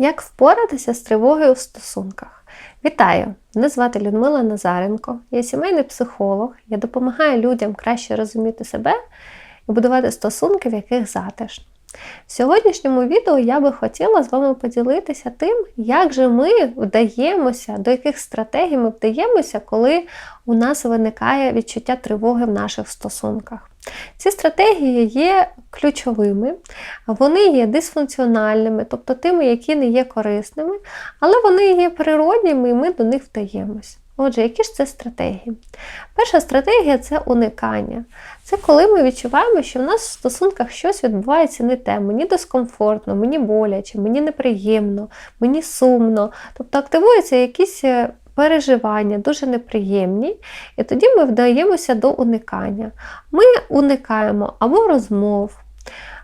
Як впоратися з тривогою в стосунках? Вітаю! Мене звати Людмила Назаренко, я сімейний психолог. Я допомагаю людям краще розуміти себе і будувати стосунки, в яких затишно. В сьогоднішньому відео я би хотіла з вами поділитися тим, як же ми вдаємося, до яких стратегій ми вдаємося, коли у нас виникає відчуття тривоги в наших стосунках. Ці стратегії є ключовими, вони є дисфункціональними, тобто тими, які не є корисними, але вони є природніми і ми до них вдаємося. Отже, які ж це стратегії? Перша стратегія це уникання. Це коли ми відчуваємо, що в нас в стосунках щось відбувається не те, мені дискомфортно, мені боляче, мені неприємно, мені сумно. Тобто активуються якісь е, переживання, дуже неприємні, і тоді ми вдаємося до уникання. Ми уникаємо або розмов,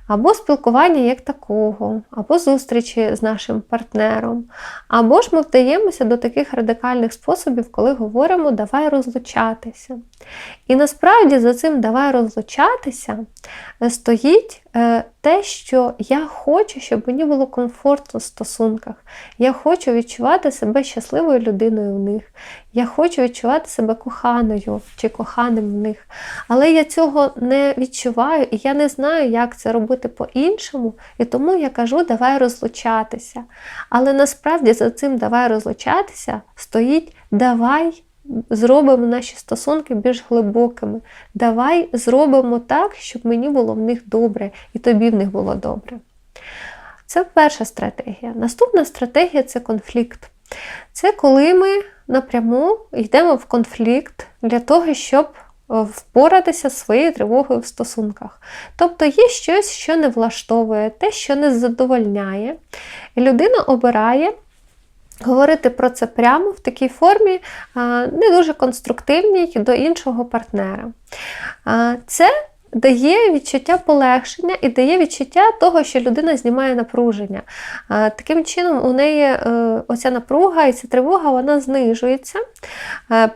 або спілкування як такого, або зустрічі з нашим партнером, або ж ми вдаємося до таких радикальних способів, коли говоримо давай розлучатися. І насправді за цим давай розлучатися стоїть те, що я хочу, щоб мені було комфортно в стосунках. Я хочу відчувати себе щасливою людиною в них. Я хочу відчувати себе коханою чи коханим в них. Але я цього не відчуваю і я не знаю, як це робити по-іншому. І тому я кажу, давай розлучатися. Але насправді за цим давай розлучатися стоїть давай зробимо наші стосунки більш глибокими. Давай зробимо так, щоб мені було в них добре, і тобі в них було добре. Це перша стратегія. Наступна стратегія це конфлікт. Це коли ми напряму йдемо в конфлікт для того, щоб впоратися з своєю тривогою в стосунках. Тобто є щось, що не влаштовує, те, що не задовольняє. І людина обирає Говорити про це прямо в такій формі не дуже конструктивній до іншого партнера. Це дає відчуття полегшення і дає відчуття того, що людина знімає напруження. Таким чином, у неї е, оця напруга і ця тривога вона знижується.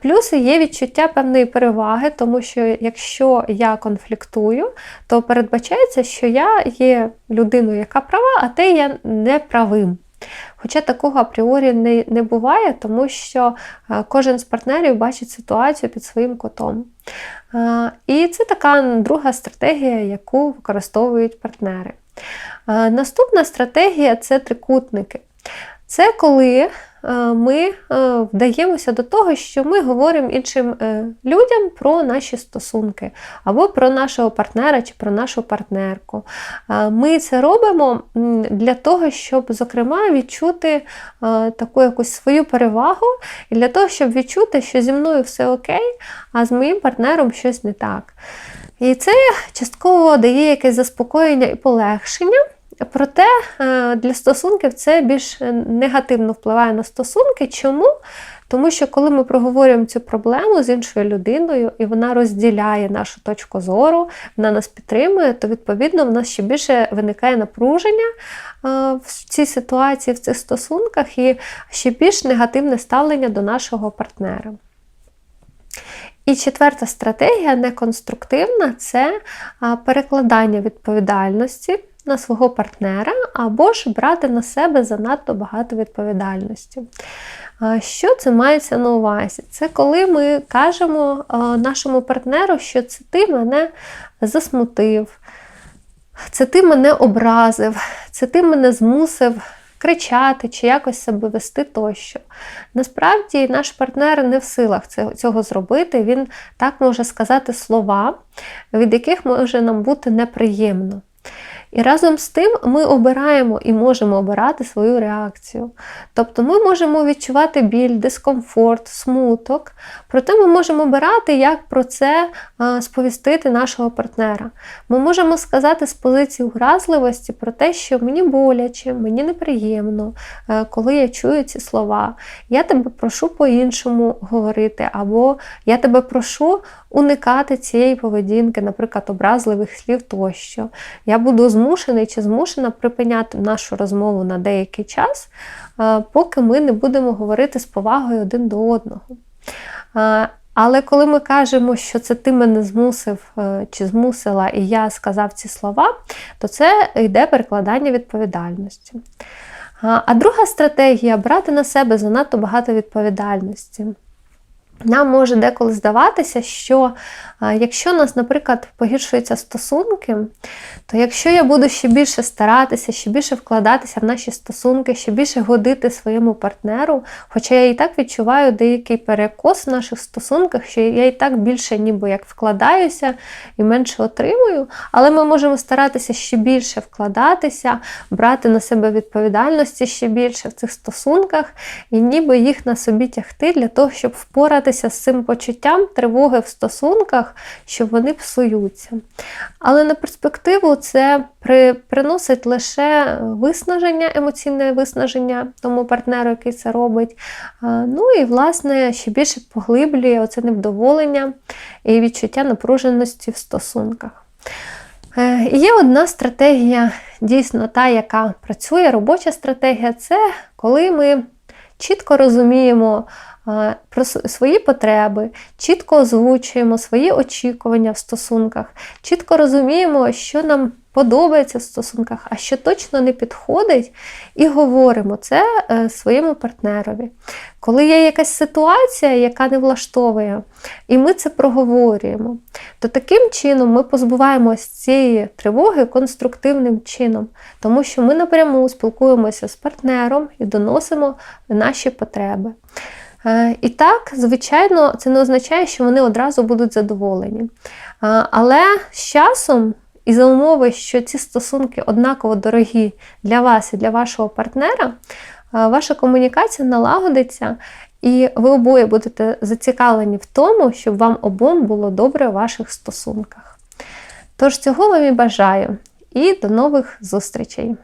Плюс є відчуття певної переваги, тому що якщо я конфліктую, то передбачається, що я є людиною, яка права, а ти є неправим. Хоча такого апріорі не не буває, тому що е, кожен з партнерів бачить ситуацію під своїм котом. Е, і це така друга стратегія, яку використовують партнери. Е, наступна стратегія це трикутники. Це коли ми е, вдаємося до того, що ми говоримо іншим е, людям про наші стосунки, або про нашого партнера чи про нашу партнерку. Ми це робимо для того, щоб, зокрема, відчути таку якусь свою перевагу, і для того, щоб відчути, що зі мною все окей, а з моїм партнером щось не так. І це частково дає якесь заспокоєння і полегшення. Проте е, для стосунків це більш негативно впливає на стосунки. Чому? Тому що коли ми проговорюємо цю проблему з іншою людиною, і вона розділяє нашу точку зору, вона нас підтримує, то відповідно в нас ще більше виникає напруження е, в цій ситуації, в цих стосунках, і ще більш негативне ставлення до нашого партнера. І четверта стратегія неконструктивна це перекладання відповідальності на свого партнера, або ж брати на себе занадто багато відповідальності. Що це мається на увазі? Це коли ми кажемо нашому партнеру, що це ти мене засмутив, це ти мене образив, це ти мене змусив кричати чи якось себе вести тощо. Насправді, наш партнер не в силах цього зробити, він так може сказати слова, від яких може нам бути неприємно. І разом з тим ми обираємо і можемо обирати свою реакцію. Тобто ми можемо відчувати біль, дискомфорт, смуток, проте ми можемо обирати, як про це сповістити нашого партнера. Ми можемо сказати з позиції вразливості про те, що мені боляче, мені неприємно, е, коли я чую ці слова. Я тебе прошу по-іншому говорити, або я тебе прошу уникати цієї поведінки, наприклад, образливих слів тощо. Я буду змушений чи змушена припиняти нашу розмову на деякий час, поки ми не будемо говорити з повагою один до одного. Але коли ми кажемо, що це ти мене змусив е, чи змусила, і я сказав ці слова, то це йде перекладання відповідальності. А друга стратегія брати на себе занадто багато відповідальності. Нам може деколи здаватися, що якщо у нас, наприклад, погіршуються стосунки, то якщо я буду ще більше старатися, ще більше вкладатися в наші стосунки, ще більше годити своєму партнеру, хоча я і так відчуваю деякий перекос в наших стосунках, що я і так більше ніби як вкладаюся і менше отримую, але ми можемо старатися ще більше вкладатися, брати на себе відповідальності ще більше в цих стосунках, і ніби їх на собі тягти для того, щоб впоратися з цим почуттям тривоги в стосунках, що вони псуються. Але на перспективу це при, приносить лише виснаження, емоційне виснаження тому партнеру, який це робить. Ну і, власне, ще більше поглиблює оце невдоволення і відчуття напруженості в стосунках. Е, і Є одна стратегія, дійсно та, яка працює, робоча стратегія це коли ми чітко розуміємо про свої потреби, чітко озвучуємо свої очікування в стосунках, чітко розуміємо, що нам подобається в стосунках, а що точно не підходить, і говоримо це е, своєму партнерові. Коли є якась ситуація, яка не влаштовує, і ми це проговорюємо, то таким чином ми позбуваємося цієї тривоги конструктивним чином, тому що ми напряму спілкуємося з партнером і доносимо наші потреби. Е, і так, звичайно, це не означає, що вони одразу будуть задоволені. Е, але з часом, і за умови, що ці стосунки однаково дорогі для вас і для вашого партнера, е, ваша комунікація налагодиться, і ви обоє будете зацікавлені в тому, щоб вам обом було добре в ваших стосунках. Тож, цього вам і бажаю, і до нових зустрічей!